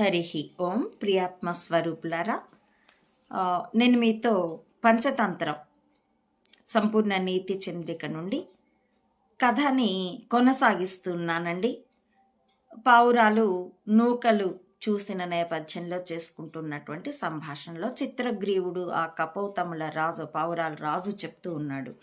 హరి ఓం ప్రియాత్మ స్వరూపులారా. నేను మీతో పంచతంత్రం సంపూర్ణ నీతి చంద్రిక నుండి కథని కొనసాగిస్తున్నానండి. పావురాలు నూకలు చూసిన నేపథ్యంలో చేసుకుంటున్నటువంటి సంభాషణలో చిత్రగ్రీవుడు ఆ కపోతముల రాజు పావురాల రాజు చెప్తూ ఉన్నాడు.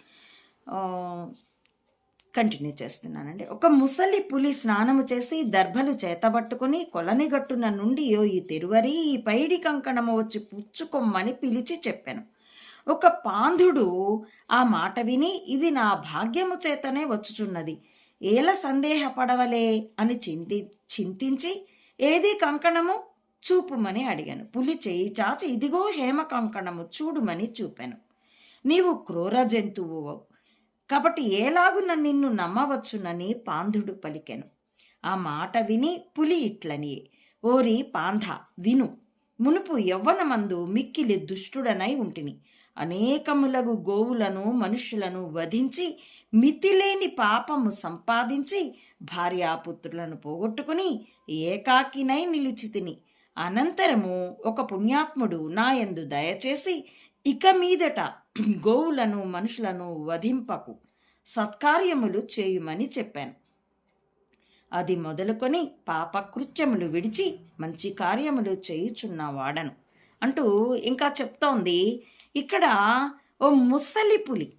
కంటిన్యూ చేస్తున్నానండి. ఒక ముసలి పులి స్నానము చేసి దర్భలు చేతబట్టుకుని కొలని గట్టున నుండి ఓ ఈ తెరువరి ఈ పైడి కంకణము వచ్చి పుచ్చుకొమ్మని పిలిచి చెప్పాను. ఒక పాంధుడు ఆ మాట విని ఇది నా భాగ్యము చేతనే వచ్చుచున్నది. ఏల సందేహపడవలే? అని చింతి చింతించి ఏది కంకణము? చూపుమని అడిగాను. పులి చేయి చాచి ఇదిగో హేమ కంకణము చూడుమని చూపాను. నీవు క్రూర జంతువు కాబట్టి ఏలాగున నిన్ను నమ్మవచ్చునని పాంధుడు పలికెను. ఆ మాట విని పులి ఇట్లని ఓరి పాంధ విను. మునుపు యవ్వనమందు మిక్కిలి దుష్టుడనై ఉంటిని. అనేకములగు గోవులను మనుష్యులను వధించి మితిలేని పాపము సంపాదించి భార్యాపుత్రులను పోగొట్టుకుని ఏకాకినై నిలిచి తిని అనంతరము ఒక పుణ్యాత్ముడు నాయందు దయచేసి ఇక మీదట గోవులను మనుషులను వధింపకు సత్కార్యములు చేయుమని చెప్పాను. అది మొదలుకొని పాపకృత్యములు విడిచి మంచి కార్యములు చేయుచున్న వాడను. అంటూ ఇంకా చెప్తోంది ఇక్కడ ఓ ముసలి పులి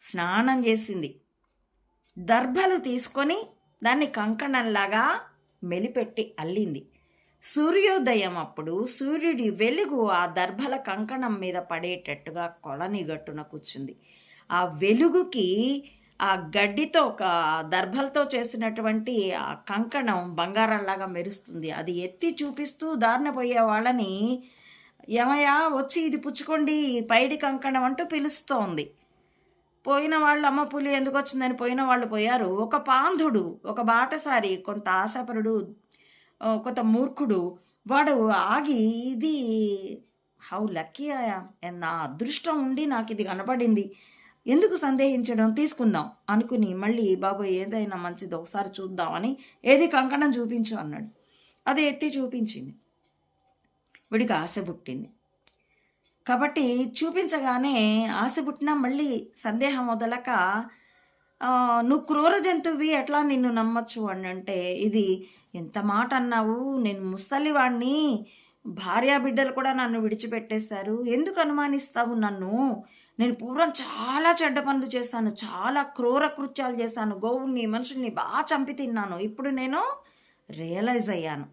స్నానం చేసింది. దర్భలు తీసుకొని దాన్ని కంకణంలాగా మెలిపెట్టి అల్లింది. సూర్యోదయం అప్పుడు సూర్యుడి వెలుగు ఆ దర్భల కంకణం మీద పడేటట్టుగా కొలని గట్టున కూర్చుంది. ఆ వెలుగుకి ఆ గడ్డితో ఒక దర్భలతో చేసినటువంటి ఆ కంకణం బంగారంలాగా మెరుస్తుంది. అది ఎత్తి చూపిస్తూ దారిన పోయే వాళ్ళని ఏమయ్యా వచ్చి ఇది పుచ్చుకోండి పైడి కంకణం అంటూ పిలుస్తోంది. పోయిన వాళ్ళు అమ్మ పులి ఎందుకు వచ్చిందని పోయిన వాళ్ళు పోయారు. ఒక పాంధుడు ఒక బాటసారి కొంత ఆశాపరుడు కొంత మూర్ఖుడు. వాడు ఆగి ఇది హౌ లక్కీ ఆయా నా అదృష్టం ఉండి నాకు ఇది కనపడింది. ఎందుకు సందేహించడం? తీసుకుందాం. అనుకుని మళ్ళీ బాబు ఏదైనా మంచిది ఒకసారి చూద్దామని ఏది కంకణం చూపించు అన్నాడు. అది ఎత్తి చూపించింది. వీడికి ఆశ పుట్టింది. కాబట్టి చూపించగానే ఆశ పుట్టినా మళ్ళీ సందేహం వదలక నువ్వు క్రూర జంతువి ఎట్లా నిన్ను నమ్మచ్చు? అని అంటే ఇది ఎంత మాట అన్నావు? నేను ముసలివాణ్ణి. భార్యా బిడ్డలు కూడా నన్ను విడిచిపెట్టేశారు. ఎందుకు అనుమానిస్తావు నన్ను? నేను పూర్వం చాలా చెడ్డ పనులు చేశాను. చాలా క్రూర కృత్యాలు చేశాను. గోవుల్ని మనుషుల్ని బాగా చంపి తిన్నాను. ఇప్పుడు నేను రియలైజ్ అయ్యాను.